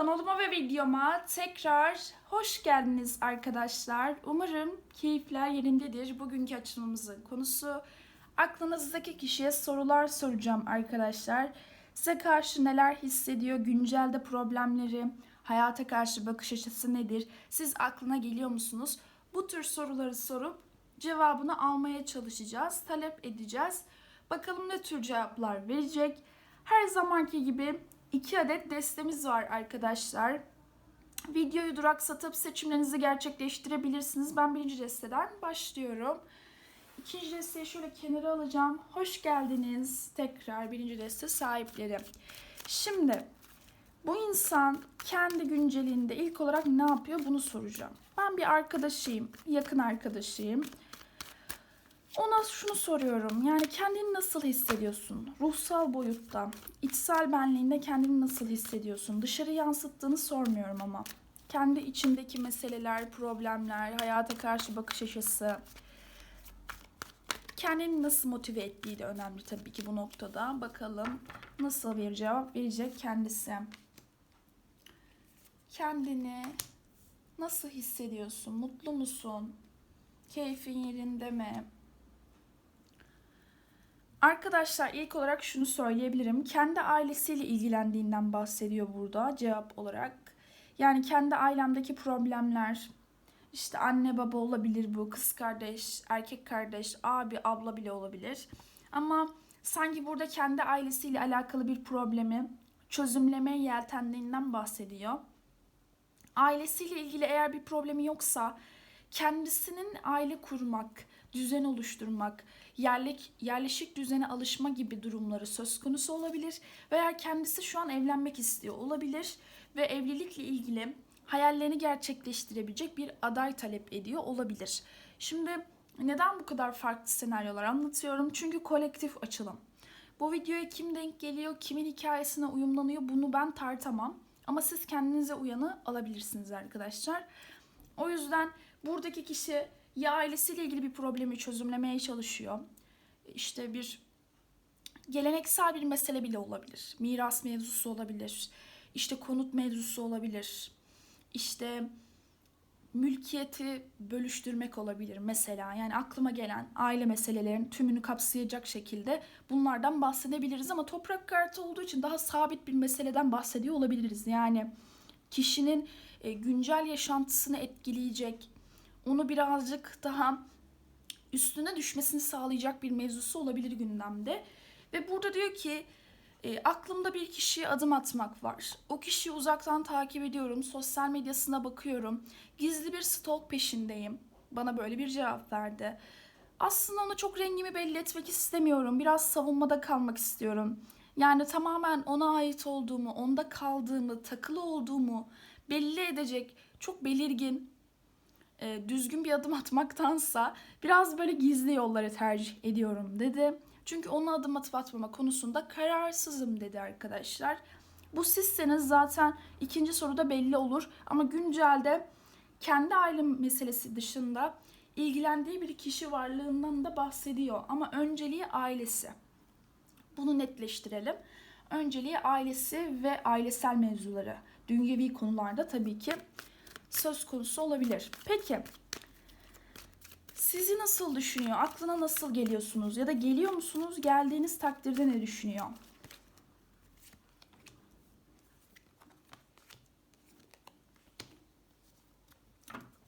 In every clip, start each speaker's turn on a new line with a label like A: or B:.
A: Kanalıma ve videoma tekrar hoş geldiniz arkadaşlar. Umarım keyifler yerindedir. Bugünkü açılımımızın konusu aklınızdaki kişiye sorular soracağım arkadaşlar. Size karşı neler hissediyor, güncelde problemleri, hayata karşı bakış açısı nedir? Siz aklına geliyor musunuz? Bu tür soruları sorup cevabını almaya çalışacağız, talep edeceğiz. Bakalım ne tür cevaplar verecek. Her zamanki gibi iki adet destemiz var arkadaşlar. Videoyu duraksatıp seçimlerinizi gerçekleştirebilirsiniz. Ben birinci desteden başlıyorum. İkinci desteği şöyle kenara alacağım. Hoş geldiniz tekrar birinci deste sahipleri. Şimdi bu insan kendi güncelinde ilk olarak ne yapıyor bunu soracağım. Ben bir arkadaşıyım, yakın arkadaşıyım. Ona şunu soruyorum. Yani kendini nasıl hissediyorsun? Ruhsal boyutta, içsel benliğinde kendini nasıl hissediyorsun? Dışarı yansıttığını sormuyorum ama. Kendi içindeki meseleler, problemler, hayata karşı bakış açısı, kendini nasıl motive ettiği de önemli tabii ki bu noktada. Bakalım nasıl bir cevap verecek kendisi. Kendini nasıl hissediyorsun? Mutlu musun? Keyfin yerinde mi? Arkadaşlar ilk olarak şunu söyleyebilirim. Kendi ailesiyle ilgilendiğinden bahsediyor burada cevap olarak. Yani kendi ailemdeki problemler, işte anne baba olabilir bu, kız kardeş, erkek kardeş, abi, abla bile olabilir. Ama sanki burada kendi ailesiyle alakalı bir problemi çözümlemeye yeltendiğinden bahsediyor. Ailesiyle ilgili eğer bir problemi yoksa kendisinin aile kurmak, düzen oluşturmak, yerlik, yerleşik düzene alışma gibi durumları söz konusu olabilir. Veya kendisi şu an evlenmek istiyor olabilir ve evlilikle ilgili hayallerini gerçekleştirebilecek bir aday talep ediyor olabilir. Şimdi neden bu kadar farklı senaryolar anlatıyorum? Çünkü kolektif açılım. Bu videoya kim denk geliyor, kimin hikayesine uyumlanıyor bunu ben tartamam. Ama siz kendinize uyanı alabilirsiniz arkadaşlar. O yüzden buradaki kişi ya ailesiyle ilgili bir problemi çözümlemeye çalışıyor. İşte bir geleneksel bir mesele bile olabilir. Miras mevzusu olabilir. İşte konut mevzusu olabilir. İşte mülkiyeti bölüştürmek olabilir mesela. Yani aklıma gelen aile meselelerinin tümünü kapsayacak şekilde bunlardan bahsedebiliriz ama toprak kartı olduğu için daha sabit bir meseleden bahsediyor olabiliriz. Yani kişinin e, güncel yaşantısını etkileyecek, onu birazcık daha üstüne düşmesini sağlayacak bir mevzusu olabilir gündemde. Ve burada diyor ki e, aklımda bir kişiye adım atmak var. O kişiyi uzaktan takip ediyorum, sosyal medyasına bakıyorum. Gizli bir stalk peşindeyim. Bana böyle bir cevap verdi. Aslında ona çok rengimi belli etmek istemiyorum. Biraz savunmada kalmak istiyorum. Yani tamamen ona ait olduğumu, onda kaldığımı, takılı olduğumu belli edecek çok belirgin, e, düzgün bir adım atmaktansa biraz böyle gizli yolları tercih ediyorum dedi. Çünkü ona adım atıp atmama konusunda kararsızım dedi arkadaşlar. Bu sizseniz zaten ikinci soruda belli olur. Ama güncelde kendi aile meselesi dışında ilgilendiği bir kişi varlığından da bahsediyor. Ama önceliği ailesi. Bunu netleştirelim. Önceliği ailesi ve ailesel mevzuları. Dünyevi konularda tabii ki söz konusu olabilir. Peki sizi nasıl düşünüyor? Aklına nasıl geliyorsunuz? Ya da geliyor musunuz? Geldiğiniz takdirde ne düşünüyor?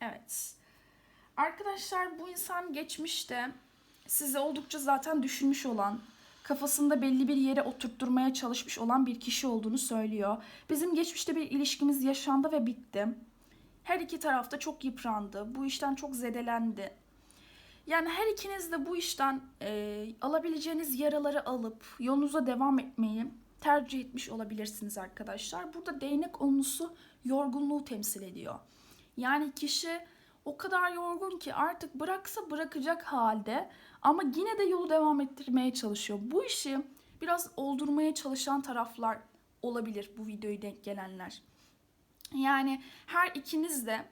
A: Evet. Arkadaşlar bu insan geçmişte sizi oldukça zaten düşünmüş olan, kafasında belli bir yere oturtturmaya çalışmış olan bir kişi olduğunu söylüyor. Bizim geçmişte bir ilişkimiz yaşandı ve bitti. Her iki tarafta çok yıprandı. Bu işten çok zedelendi. Yani her ikiniz de bu işten e, alabileceğiniz yaraları alıp yolunuza devam etmeyi tercih etmiş olabilirsiniz arkadaşlar. Burada değnek onlusu yorgunluğu temsil ediyor. Yani kişi o kadar yorgun ki artık bıraksa bırakacak halde ama yine de yolu devam ettirmeye çalışıyor. Bu işi biraz oldurmaya çalışan taraflar olabilir bu videoyu denk gelenler. Yani her ikiniz de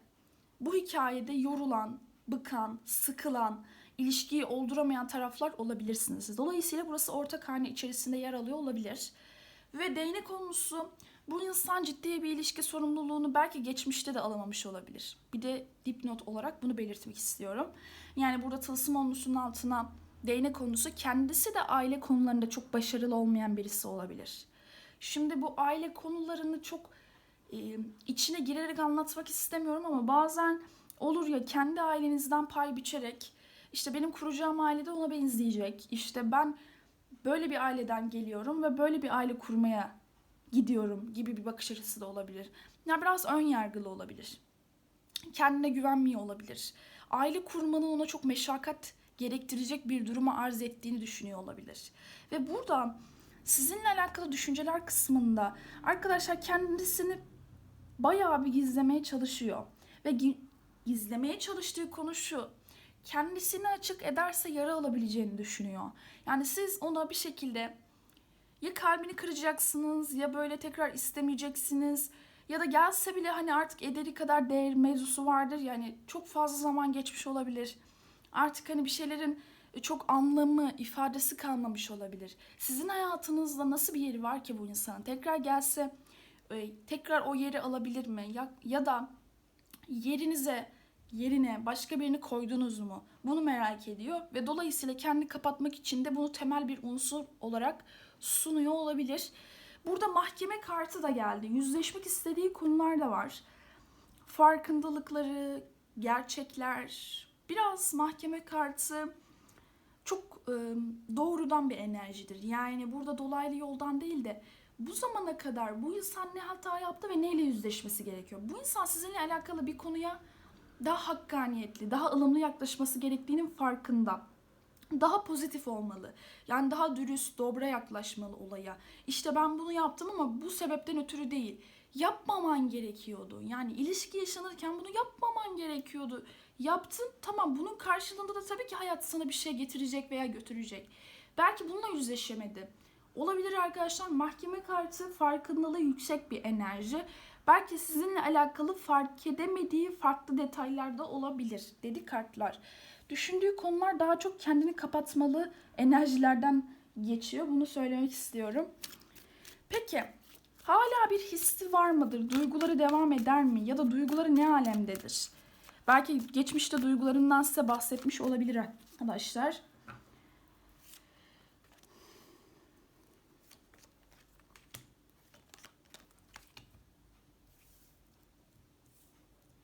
A: bu hikayede yorulan, bıkan, sıkılan, ilişkiyi olduramayan taraflar olabilirsiniz. Dolayısıyla burası ortak hane içerisinde yer alıyor olabilir. Ve değnek konusu Bu insan ciddi bir ilişki sorumluluğunu belki geçmişte de alamamış olabilir. Bir de dipnot olarak bunu belirtmek istiyorum. Yani burada tılsım olmuşsunun altına değnek konusu kendisi de aile konularında çok başarılı olmayan birisi olabilir. Şimdi bu aile konularını çok içine girerek anlatmak istemiyorum ama bazen olur ya kendi ailenizden pay biçerek işte benim kuracağım ailede ona benzeyecek. İşte ben böyle bir aileden geliyorum ve böyle bir aile kurmaya gidiyorum gibi bir bakış açısı da olabilir. Ya biraz ön yargılı olabilir. Kendine güvenmiyor olabilir. Aile kurmanın ona çok meşakkat gerektirecek bir duruma arz ettiğini düşünüyor olabilir. Ve burada sizinle alakalı düşünceler kısmında arkadaşlar kendisini bayağı bir gizlemeye çalışıyor. Ve gi- gizlemeye çalıştığı konu şu. Kendisini açık ederse yara alabileceğini düşünüyor. Yani siz ona bir şekilde ya kalbini kıracaksınız ya böyle tekrar istemeyeceksiniz ya da gelse bile hani artık ederi kadar değer mevzusu vardır yani çok fazla zaman geçmiş olabilir. Artık hani bir şeylerin çok anlamı, ifadesi kalmamış olabilir. Sizin hayatınızda nasıl bir yeri var ki bu insanın? Tekrar gelse e, tekrar o yeri alabilir mi? Ya, ya da yerinize yerine başka birini koydunuz mu? Bunu merak ediyor ve dolayısıyla kendi kapatmak için de bunu temel bir unsur olarak sunuyor olabilir. Burada mahkeme kartı da geldi. Yüzleşmek istediği konular da var. Farkındalıkları, gerçekler, biraz mahkeme kartı çok e, doğrudan bir enerjidir. Yani burada dolaylı yoldan değil de bu zamana kadar bu insan ne hata yaptı ve neyle yüzleşmesi gerekiyor? Bu insan sizinle alakalı bir konuya daha hakkaniyetli, daha ılımlı yaklaşması gerektiğinin farkında. Daha pozitif olmalı. Yani daha dürüst, dobra yaklaşmalı olaya. İşte ben bunu yaptım ama bu sebepten ötürü değil. Yapmaman gerekiyordu. Yani ilişki yaşanırken bunu yapmaman gerekiyordu. Yaptın tamam bunun karşılığında da tabii ki hayat sana bir şey getirecek veya götürecek. Belki bununla yüzleşemedi. Olabilir arkadaşlar mahkeme kartı farkındalığı yüksek bir enerji. Belki sizinle alakalı fark edemediği farklı detaylar da olabilir dedi kartlar. Düşündüğü konular daha çok kendini kapatmalı enerjilerden geçiyor. Bunu söylemek istiyorum. Peki hala bir hissi var mıdır? Duyguları devam eder mi? Ya da duyguları ne alemdedir? Belki geçmişte duygularından size bahsetmiş olabilir arkadaşlar.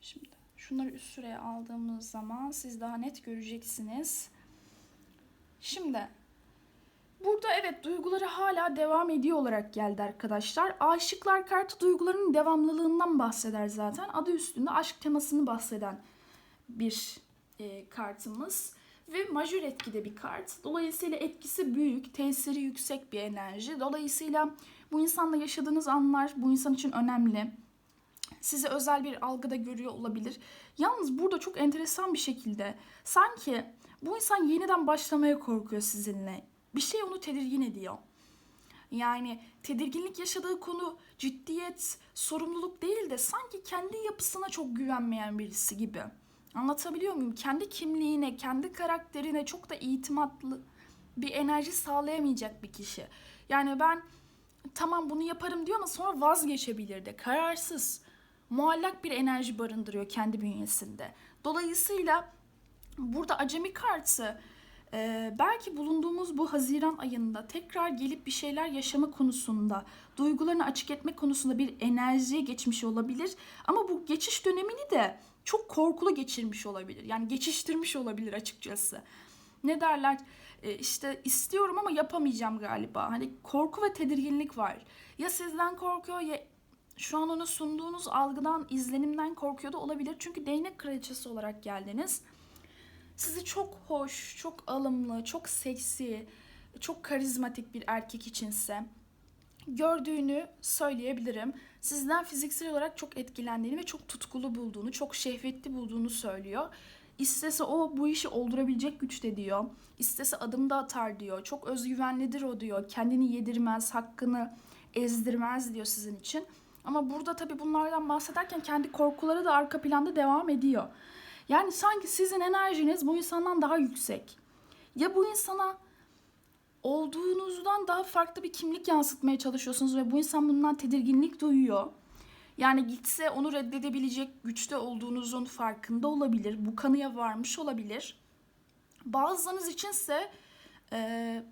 A: Şimdi şunları üst sıraya aldığımız zaman siz daha net göreceksiniz. Şimdi burada evet duyguları hala devam ediyor olarak geldi arkadaşlar. Aşıklar kartı duyguların devamlılığından bahseder zaten. Adı üstünde aşk temasını bahseden bir e, kartımız ve majör etkide bir kart. Dolayısıyla etkisi büyük, tesiri yüksek bir enerji. Dolayısıyla bu insanla yaşadığınız anlar bu insan için önemli. Sizi özel bir algıda görüyor olabilir. Yalnız burada çok enteresan bir şekilde sanki bu insan yeniden başlamaya korkuyor sizinle. Bir şey onu tedirgin ediyor. Yani tedirginlik yaşadığı konu ciddiyet, sorumluluk değil de sanki kendi yapısına çok güvenmeyen birisi gibi. Anlatabiliyor muyum? Kendi kimliğine, kendi karakterine çok da itimatlı bir enerji sağlayamayacak bir kişi. Yani ben tamam bunu yaparım diyor ama sonra vazgeçebilir de. Kararsız, muallak bir enerji barındırıyor kendi bünyesinde. Dolayısıyla burada acemi kartı e, belki bulunduğumuz bu Haziran ayında tekrar gelip bir şeyler yaşama konusunda, duygularını açık etme konusunda bir enerjiye geçmiş olabilir. Ama bu geçiş dönemini de çok korkulu geçirmiş olabilir. Yani geçiştirmiş olabilir açıkçası. Ne derler? E, işte istiyorum ama yapamayacağım galiba. Hani korku ve tedirginlik var. Ya sizden korkuyor ya şu an ona sunduğunuz algıdan, izlenimden korkuyor da olabilir. Çünkü değnek kraliçesi olarak geldiniz. Sizi çok hoş, çok alımlı, çok seksi, çok karizmatik bir erkek içinse gördüğünü söyleyebilirim. Sizden fiziksel olarak çok etkilendiğini ve çok tutkulu bulduğunu, çok şehvetli bulduğunu söylüyor. İstese o bu işi oldurabilecek güçte diyor. İstese adım da atar diyor. Çok özgüvenlidir o diyor. Kendini yedirmez, hakkını ezdirmez diyor sizin için. Ama burada tabii bunlardan bahsederken kendi korkuları da arka planda devam ediyor. Yani sanki sizin enerjiniz bu insandan daha yüksek. Ya bu insana olduğunuzdan daha farklı bir kimlik yansıtmaya çalışıyorsunuz ve bu insan bundan tedirginlik duyuyor. Yani gitse onu reddedebilecek güçte olduğunuzun farkında olabilir. Bu kanıya varmış olabilir. Bazılarınız içinse e,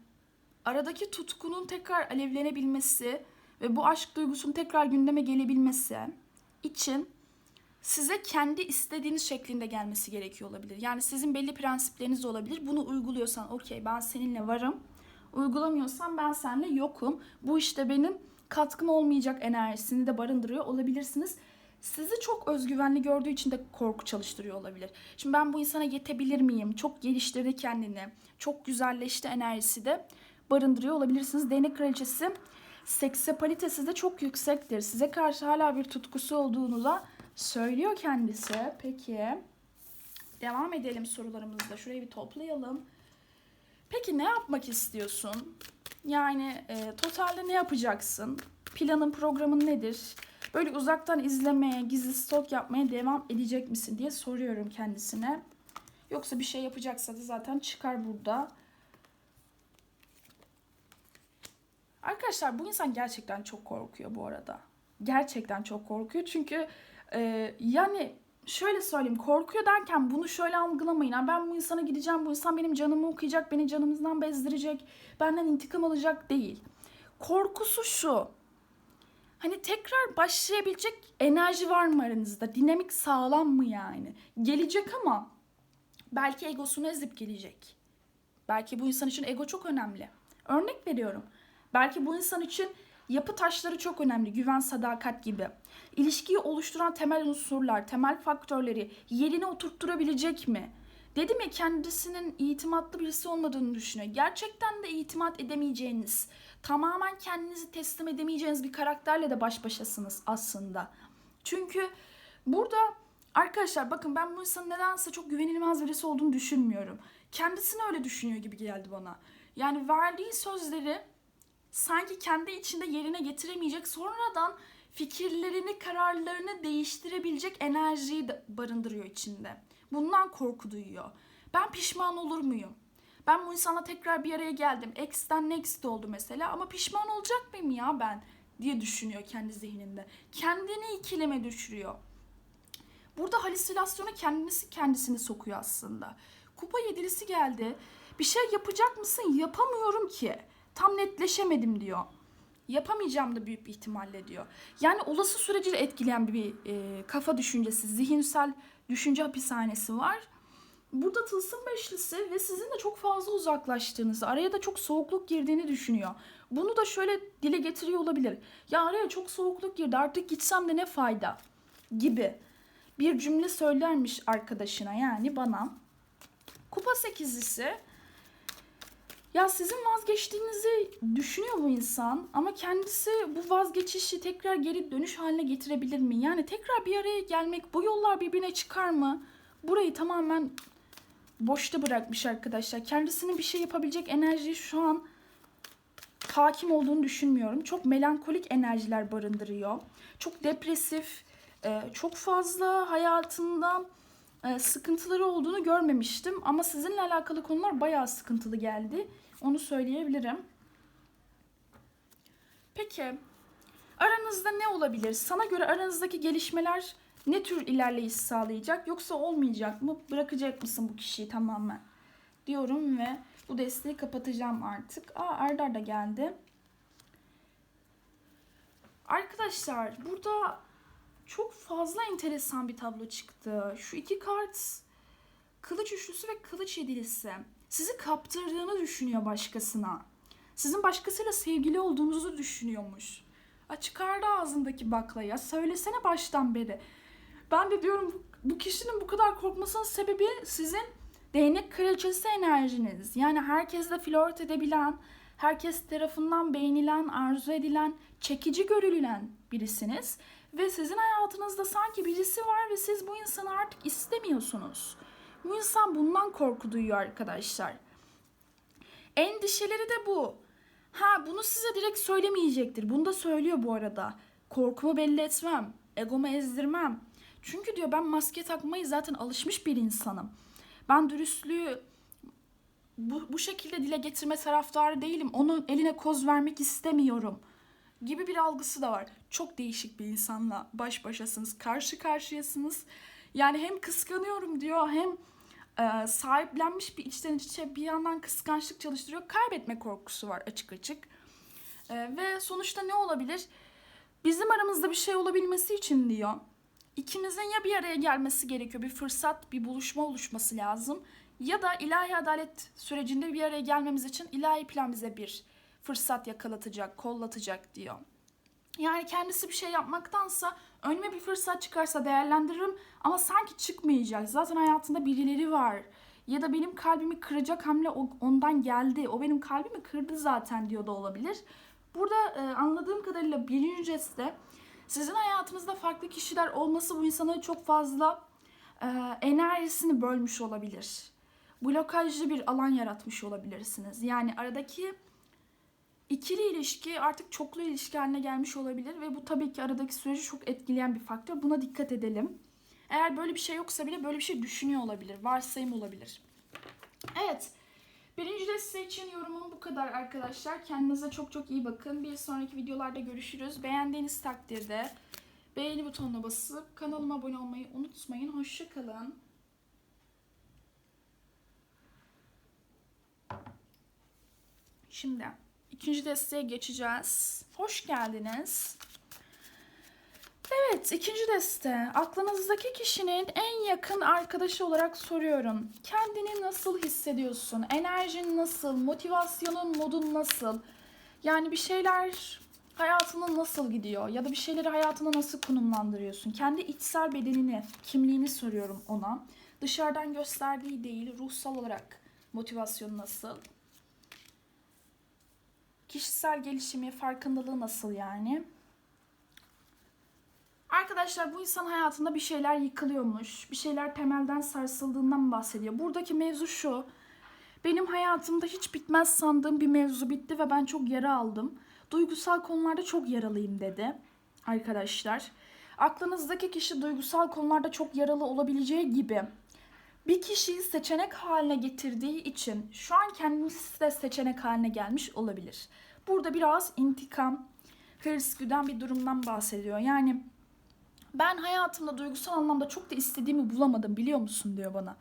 A: aradaki tutkunun tekrar alevlenebilmesi bu aşk duygusunun tekrar gündeme gelebilmesi için size kendi istediğiniz şeklinde gelmesi gerekiyor olabilir. Yani sizin belli prensipleriniz olabilir. Bunu uyguluyorsan okey ben seninle varım. Uygulamıyorsan ben seninle yokum. Bu işte benim katkım olmayacak enerjisini de barındırıyor olabilirsiniz. Sizi çok özgüvenli gördüğü için de korku çalıştırıyor olabilir. Şimdi ben bu insana yetebilir miyim? Çok geliştirdi kendini. Çok güzelleşti enerjisi de barındırıyor olabilirsiniz. Değnek kraliçesi seksapalitesi de çok yüksektir. Size karşı hala bir tutkusu olduğunu da söylüyor kendisi. Peki devam edelim sorularımızda. Şurayı bir toplayalım. Peki ne yapmak istiyorsun? Yani e, totalde ne yapacaksın? Planın, programın nedir? Böyle uzaktan izlemeye, gizli stok yapmaya devam edecek misin diye soruyorum kendisine. Yoksa bir şey yapacaksa da zaten çıkar burada. Arkadaşlar bu insan gerçekten çok korkuyor bu arada. Gerçekten çok korkuyor çünkü e, yani şöyle söyleyeyim korkuyor derken bunu şöyle algılamayın. Yani ben bu insana gideceğim bu insan benim canımı okuyacak beni canımızdan bezdirecek benden intikam alacak değil. Korkusu şu hani tekrar başlayabilecek enerji var mı aranızda? Dinamik sağlam mı yani? Gelecek ama belki egosunu ezip gelecek. Belki bu insan için ego çok önemli. Örnek veriyorum. Belki bu insan için yapı taşları çok önemli. Güven, sadakat gibi. İlişkiyi oluşturan temel unsurlar, temel faktörleri yerine oturtturabilecek mi? Dedim ya kendisinin itimatlı birisi olmadığını düşünüyor. Gerçekten de itimat edemeyeceğiniz, tamamen kendinizi teslim edemeyeceğiniz bir karakterle de baş başasınız aslında. Çünkü burada arkadaşlar bakın ben bu insanın nedense çok güvenilmez birisi olduğunu düşünmüyorum. Kendisini öyle düşünüyor gibi geldi bana. Yani verdiği sözleri sanki kendi içinde yerine getiremeyecek sonradan fikirlerini, kararlarını değiştirebilecek enerjiyi de barındırıyor içinde. Bundan korku duyuyor. Ben pişman olur muyum? Ben bu insana tekrar bir araya geldim. X'ten next oldu mesela ama pişman olacak mıyım ya ben diye düşünüyor kendi zihninde. Kendini ikileme düşürüyor. Burada halüsinasyona kendisi kendisini sokuyor aslında. Kupa yedilisi geldi. Bir şey yapacak mısın? Yapamıyorum ki. Tam netleşemedim diyor. Yapamayacağım da büyük bir ihtimalle diyor. Yani olası süreci de etkileyen bir e, kafa düşüncesi, zihinsel düşünce hapishanesi var. Burada tılsım beşlisi ve sizin de çok fazla uzaklaştığınızı, araya da çok soğukluk girdiğini düşünüyor. Bunu da şöyle dile getiriyor olabilir. Ya araya çok soğukluk girdi artık gitsem de ne fayda gibi bir cümle söylermiş arkadaşına yani bana. Kupa sekizlisi ya sizin vazgeçtiğinizi düşünüyor bu insan ama kendisi bu vazgeçişi tekrar geri dönüş haline getirebilir mi? Yani tekrar bir araya gelmek, bu yollar birbirine çıkar mı? Burayı tamamen boşta bırakmış arkadaşlar. Kendisinin bir şey yapabilecek enerji şu an hakim olduğunu düşünmüyorum. Çok melankolik enerjiler barındırıyor. Çok depresif, e, çok fazla hayatında e, sıkıntıları olduğunu görmemiştim. Ama sizinle alakalı konular bayağı sıkıntılı geldi. Onu söyleyebilirim. Peki aranızda ne olabilir? Sana göre aranızdaki gelişmeler ne tür ilerleyiş sağlayacak yoksa olmayacak mı? Bırakacak mısın bu kişiyi tamamen? Diyorum ve bu desteği kapatacağım artık. Aa Erdar da geldi. Arkadaşlar burada çok fazla enteresan bir tablo çıktı. Şu iki kart kılıç üçlüsü ve kılıç yedilisi sizi kaptırdığını düşünüyor başkasına. Sizin başkasıyla sevgili olduğunuzu düşünüyormuş. A çıkardı ağzındaki baklayı. Söylesene baştan beri. Ben de diyorum bu kişinin bu kadar korkmasının sebebi sizin değnek kraliçesi enerjiniz. Yani herkesle flört edebilen, herkes tarafından beğenilen, arzu edilen, çekici görülen birisiniz. Ve sizin hayatınızda sanki birisi var ve siz bu insanı artık istemiyorsunuz. Bu insan bundan korku duyuyor arkadaşlar. Endişeleri de bu. Ha bunu size direkt söylemeyecektir. Bunu da söylüyor bu arada. Korkumu belli etmem. Egomu ezdirmem. Çünkü diyor ben maske takmayı zaten alışmış bir insanım. Ben dürüstlüğü bu, bu şekilde dile getirme taraftarı değilim. Onun eline koz vermek istemiyorum gibi bir algısı da var. Çok değişik bir insanla baş başasınız, karşı karşıyasınız. Yani hem kıskanıyorum diyor hem e, sahiplenmiş bir içten içe bir yandan kıskançlık çalıştırıyor. Kaybetme korkusu var açık açık. E, ve sonuçta ne olabilir? Bizim aramızda bir şey olabilmesi için diyor. İkimizin ya bir araya gelmesi gerekiyor. Bir fırsat, bir buluşma oluşması lazım. Ya da ilahi adalet sürecinde bir araya gelmemiz için ilahi plan bize bir fırsat yakalatacak, kollatacak diyor. Yani kendisi bir şey yapmaktansa önüme bir fırsat çıkarsa değerlendiririm ama sanki çıkmayacak. Zaten hayatında birileri var. Ya da benim kalbimi kıracak hamle ondan geldi. O benim kalbimi kırdı zaten diyor da olabilir. Burada e, anladığım kadarıyla birinci ceste sizin hayatınızda farklı kişiler olması bu insanı çok fazla e, enerjisini bölmüş olabilir. Blokajlı bir alan yaratmış olabilirsiniz. Yani aradaki ikili ilişki artık çoklu ilişki haline gelmiş olabilir ve bu tabii ki aradaki süreci çok etkileyen bir faktör. Buna dikkat edelim. Eğer böyle bir şey yoksa bile böyle bir şey düşünüyor olabilir. Varsayım olabilir. Evet. Birinci deste için yorumum bu kadar arkadaşlar. Kendinize çok çok iyi bakın. Bir sonraki videolarda görüşürüz. Beğendiğiniz takdirde beğeni butonuna basıp kanalıma abone olmayı unutmayın. Hoşçakalın. Şimdi ikinci desteğe geçeceğiz. Hoş geldiniz. Evet, ikinci deste. Aklınızdaki kişinin en yakın arkadaşı olarak soruyorum. Kendini nasıl hissediyorsun? Enerjin nasıl? Motivasyonun, modun nasıl? Yani bir şeyler hayatına nasıl gidiyor? Ya da bir şeyleri hayatına nasıl konumlandırıyorsun? Kendi içsel bedenini, kimliğini soruyorum ona. Dışarıdan gösterdiği değil, ruhsal olarak motivasyonu nasıl? Kişisel gelişimi, farkındalığı nasıl yani? Arkadaşlar bu insan hayatında bir şeyler yıkılıyormuş. Bir şeyler temelden sarsıldığından bahsediyor. Buradaki mevzu şu. Benim hayatımda hiç bitmez sandığım bir mevzu bitti ve ben çok yara aldım. Duygusal konularda çok yaralıyım dedi. Arkadaşlar. Aklınızdaki kişi duygusal konularda çok yaralı olabileceği gibi bir kişiyi seçenek haline getirdiği için şu an kendisi de seçenek haline gelmiş olabilir. Burada biraz intikam, hırs güden bir durumdan bahsediyor. Yani ben hayatımda duygusal anlamda çok da istediğimi bulamadım biliyor musun diyor bana.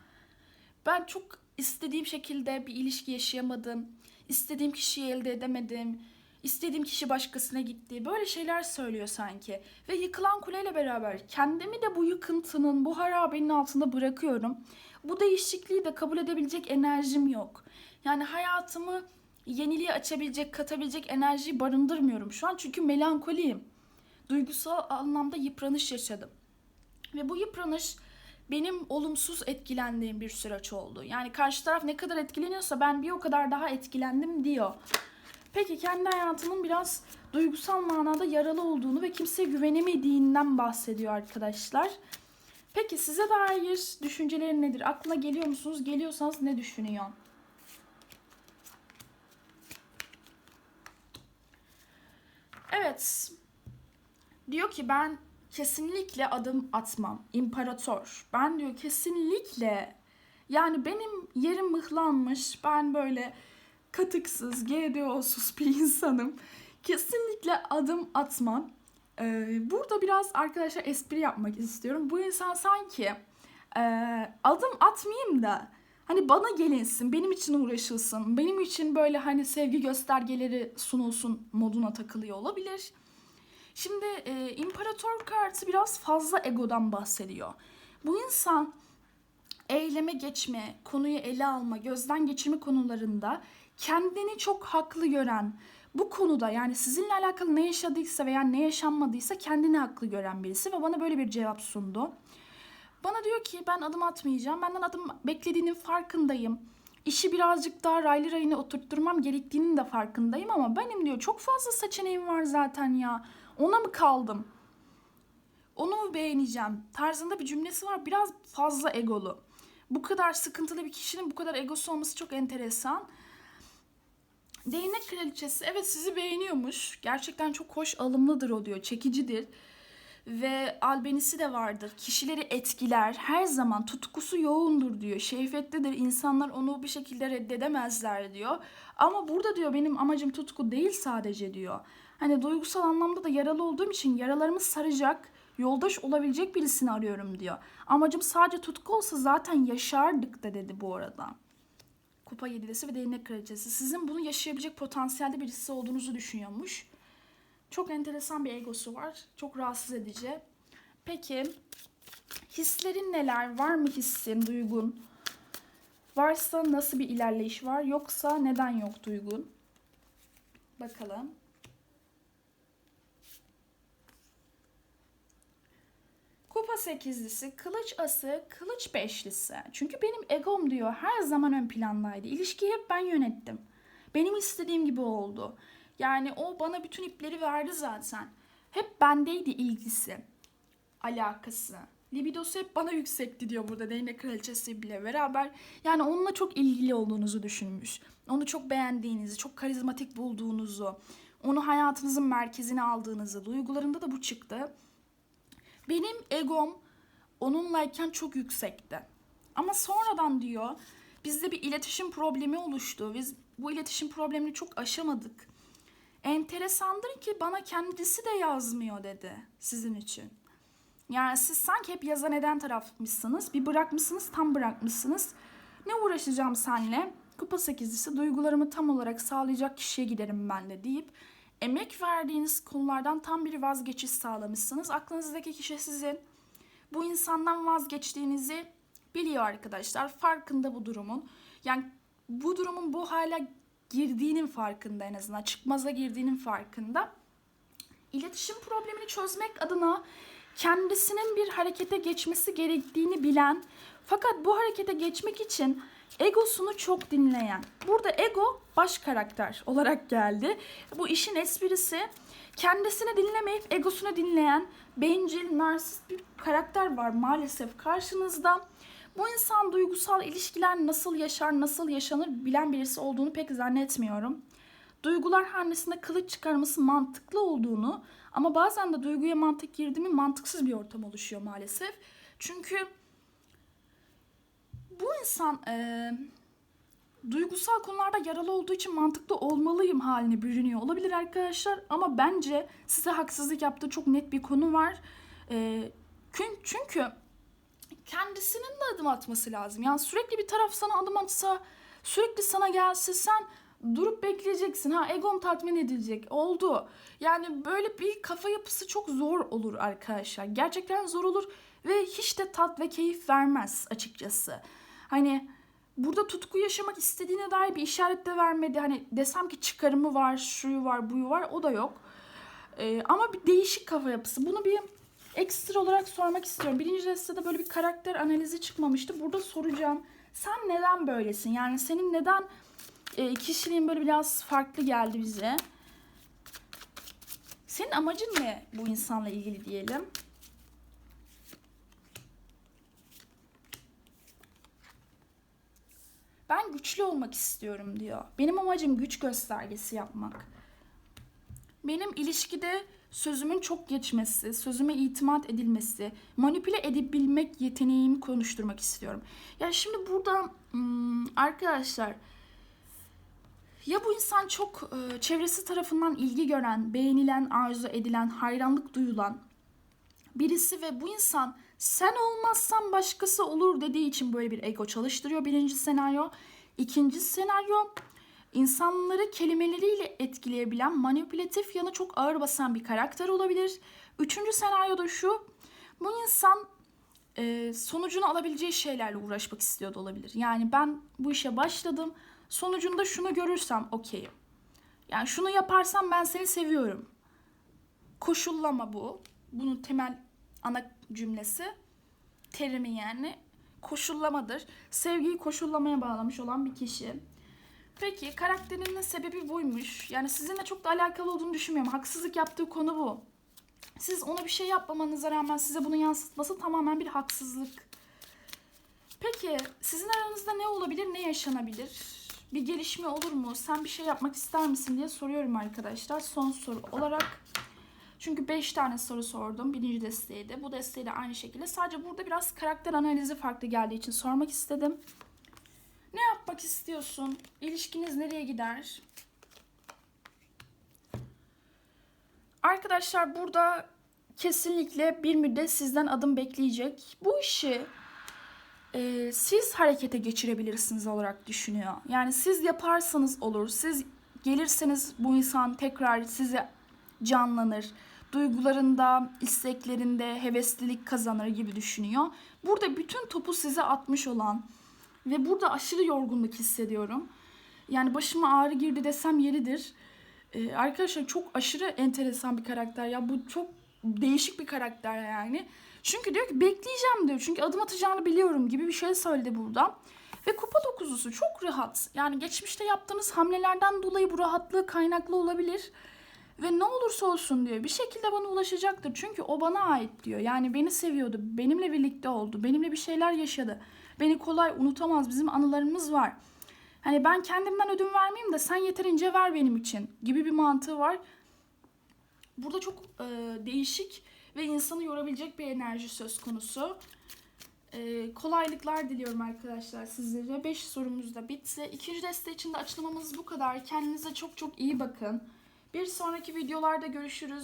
A: Ben çok istediğim şekilde bir ilişki yaşayamadım. İstediğim kişiyi elde edemedim. İstediğim kişi başkasına gitti. Böyle şeyler söylüyor sanki. Ve yıkılan kuleyle beraber kendimi de bu yıkıntının, bu harabenin altında bırakıyorum. Bu değişikliği de kabul edebilecek enerjim yok. Yani hayatımı yeniliğe açabilecek, katabilecek enerjiyi barındırmıyorum şu an çünkü melankoliyim duygusal anlamda yıpranış yaşadım. Ve bu yıpranış benim olumsuz etkilendiğim bir süreç oldu. Yani karşı taraf ne kadar etkileniyorsa ben bir o kadar daha etkilendim diyor. Peki kendi hayatının biraz duygusal manada yaralı olduğunu ve kimseye güvenemediğinden bahsediyor arkadaşlar. Peki size dair düşüncelerin nedir? Aklına geliyor musunuz? Geliyorsanız ne düşünüyor? Evet, Diyor ki ben kesinlikle adım atmam. İmparator. Ben diyor kesinlikle yani benim yerim mıhlanmış. Ben böyle katıksız, GDO'suz bir insanım. Kesinlikle adım atmam. Ee, burada biraz arkadaşlar espri yapmak istiyorum. Bu insan sanki e, adım atmayayım da hani bana gelinsin, benim için uğraşılsın, benim için böyle hani sevgi göstergeleri sunulsun moduna takılıyor olabilir. Şimdi e, imparator kartı biraz fazla egodan bahsediyor. Bu insan eyleme geçme, konuyu ele alma, gözden geçirme konularında kendini çok haklı gören, bu konuda yani sizinle alakalı ne yaşadıysa veya ne yaşanmadıysa kendini haklı gören birisi ve bana böyle bir cevap sundu. Bana diyor ki ben adım atmayacağım. Benden adım beklediğinin farkındayım. İşi birazcık daha raylı rayına oturtturmam gerektiğinin de farkındayım ama benim diyor çok fazla seçeneğim var zaten ya. Ona mı kaldım? Onu mu beğeneceğim? Tarzında bir cümlesi var. Biraz fazla egolu. Bu kadar sıkıntılı bir kişinin bu kadar egosu olması çok enteresan. Değnek kraliçesi evet sizi beğeniyormuş. Gerçekten çok hoş alımlıdır o diyor. Çekicidir. ve albenisi de vardır. Kişileri etkiler. Her zaman tutkusu yoğundur diyor. Şehvetlidir. İnsanlar onu bir şekilde reddedemezler diyor. Ama burada diyor benim amacım tutku değil sadece diyor. Hani duygusal anlamda da yaralı olduğum için yaralarımı saracak, yoldaş olabilecek birisini arıyorum diyor. Amacım sadece tutku olsa zaten yaşardık da dedi bu arada. Kupa yedilisi ve değnek kraliçesi. Sizin bunu yaşayabilecek potansiyelde birisi olduğunuzu düşünüyormuş. Çok enteresan bir egosu var. Çok rahatsız edici. Peki hislerin neler? Var mı hissin, duygun? Varsa nasıl bir ilerleyiş var? Yoksa neden yok duygun? Bakalım. Kupa sekizlisi, kılıç ası, kılıç beşlisi. Çünkü benim egom diyor her zaman ön plandaydı. İlişkiyi hep ben yönettim. Benim istediğim gibi oldu. Yani o bana bütün ipleri verdi zaten. Hep bendeydi ilgisi, alakası. Libidosu hep bana yüksekti diyor burada değnek kraliçesi bile beraber. Yani onunla çok ilgili olduğunuzu düşünmüş. Onu çok beğendiğinizi, çok karizmatik bulduğunuzu, onu hayatınızın merkezine aldığınızı, duygularında da bu çıktı. Benim egom onunlayken çok yüksekti. Ama sonradan diyor bizde bir iletişim problemi oluştu. Biz bu iletişim problemini çok aşamadık. Enteresandır ki bana kendisi de yazmıyor dedi sizin için. Yani siz sanki hep yazan eden tarafmışsınız. Bir bırakmışsınız, tam bırakmışsınız. Ne uğraşacağım senle? Kupa sekizlisi duygularımı tam olarak sağlayacak kişiye giderim ben de deyip emek verdiğiniz konulardan tam bir vazgeçiş sağlamışsınız. Aklınızdaki kişi sizin bu insandan vazgeçtiğinizi biliyor arkadaşlar. Farkında bu durumun. Yani bu durumun bu hale girdiğinin farkında en azından. Çıkmaza girdiğinin farkında. İletişim problemini çözmek adına kendisinin bir harekete geçmesi gerektiğini bilen fakat bu harekete geçmek için egosunu çok dinleyen. Burada ego baş karakter olarak geldi. Bu işin esprisi kendisini dinlemeyip egosunu dinleyen bencil, narsist bir karakter var maalesef karşınızda. Bu insan duygusal ilişkiler nasıl yaşar, nasıl yaşanır bilen birisi olduğunu pek zannetmiyorum. Duygular hanesinde kılıç çıkarması mantıklı olduğunu ama bazen de duyguya mantık girdi mi mantıksız bir ortam oluşuyor maalesef. Çünkü bu insan e, duygusal konularda yaralı olduğu için mantıklı olmalıyım haline bürünüyor olabilir arkadaşlar. Ama bence size haksızlık yaptığı çok net bir konu var. E, çünkü kendisinin de adım atması lazım. Yani sürekli bir taraf sana adım atsa, sürekli sana gelse sen durup bekleyeceksin. Ha egom tatmin edilecek. Oldu. Yani böyle bir kafa yapısı çok zor olur arkadaşlar. Gerçekten zor olur ve hiç de tat ve keyif vermez açıkçası. Hani burada tutku yaşamak istediğine dair bir işaret de vermedi. Hani desem ki çıkarımı var, şuyu var, buyu var o da yok. Ee, ama bir değişik kafa yapısı. Bunu bir ekstra olarak sormak istiyorum. Birinci destede böyle bir karakter analizi çıkmamıştı. Burada soracağım. Sen neden böylesin? Yani senin neden e, kişiliğin böyle biraz farklı geldi bize? Senin amacın ne bu insanla ilgili diyelim? Ben güçlü olmak istiyorum diyor. Benim amacım güç göstergesi yapmak. Benim ilişkide sözümün çok geçmesi, sözüme itimat edilmesi, manipüle edebilmek yeteneğimi konuşturmak istiyorum. Yani şimdi burada hmm, arkadaşlar ya bu insan çok e, çevresi tarafından ilgi gören, beğenilen, arzu edilen, hayranlık duyulan birisi ve bu insan sen olmazsan başkası olur dediği için böyle bir ego çalıştırıyor birinci senaryo. İkinci senaryo insanları kelimeleriyle etkileyebilen manipülatif yanı çok ağır basan bir karakter olabilir. Üçüncü senaryoda şu bu insan e, sonucunu alabileceği şeylerle uğraşmak istiyor da olabilir. Yani ben bu işe başladım sonucunda şunu görürsem okeyim. Yani şunu yaparsam ben seni seviyorum. Koşullama bu. Bunun temel ana cümlesi terimi yani koşullamadır. Sevgiyi koşullamaya bağlamış olan bir kişi. Peki karakterinin sebebi buymuş. Yani sizinle çok da alakalı olduğunu düşünmüyorum. Haksızlık yaptığı konu bu. Siz ona bir şey yapmamanıza rağmen size bunu yansıtması tamamen bir haksızlık. Peki sizin aranızda ne olabilir, ne yaşanabilir? Bir gelişme olur mu? Sen bir şey yapmak ister misin diye soruyorum arkadaşlar. Son soru olarak Çünkü 5 tane soru sordum. Birinci desteği Bu desteği de aynı şekilde. Sadece burada biraz karakter analizi farklı geldiği için sormak istedim. Ne yapmak istiyorsun? İlişkiniz nereye gider? Arkadaşlar burada kesinlikle bir müddet sizden adım bekleyecek. Bu işi e, siz harekete geçirebilirsiniz olarak düşünüyor. Yani siz yaparsanız olur. Siz gelirseniz bu insan tekrar size canlanır. Duygularında, isteklerinde heveslilik kazanır gibi düşünüyor. Burada bütün topu size atmış olan ve burada aşırı yorgunluk hissediyorum. Yani başıma ağrı girdi desem yeridir. Ee, arkadaşlar çok aşırı enteresan bir karakter ya. Bu çok değişik bir karakter yani. Çünkü diyor ki bekleyeceğim diyor. Çünkü adım atacağını biliyorum gibi bir şey söyledi burada. Ve kupa dokuzusu çok rahat. Yani geçmişte yaptığınız hamlelerden dolayı bu rahatlığı kaynaklı olabilir. Ve ne olursa olsun diyor bir şekilde bana ulaşacaktır. Çünkü o bana ait diyor. Yani beni seviyordu. Benimle birlikte oldu. Benimle bir şeyler yaşadı. Beni kolay unutamaz. Bizim anılarımız var. Hani ben kendimden ödün vermeyeyim de sen yeterince ver benim için gibi bir mantığı var. Burada çok e, değişik ve insanı yorabilecek bir enerji söz konusu. E, kolaylıklar diliyorum arkadaşlar sizlere. 5 sorumuz da bitti. İkinci deste için de açıklamamız bu kadar. Kendinize çok çok iyi bakın. Bir sonraki videolarda görüşürüz.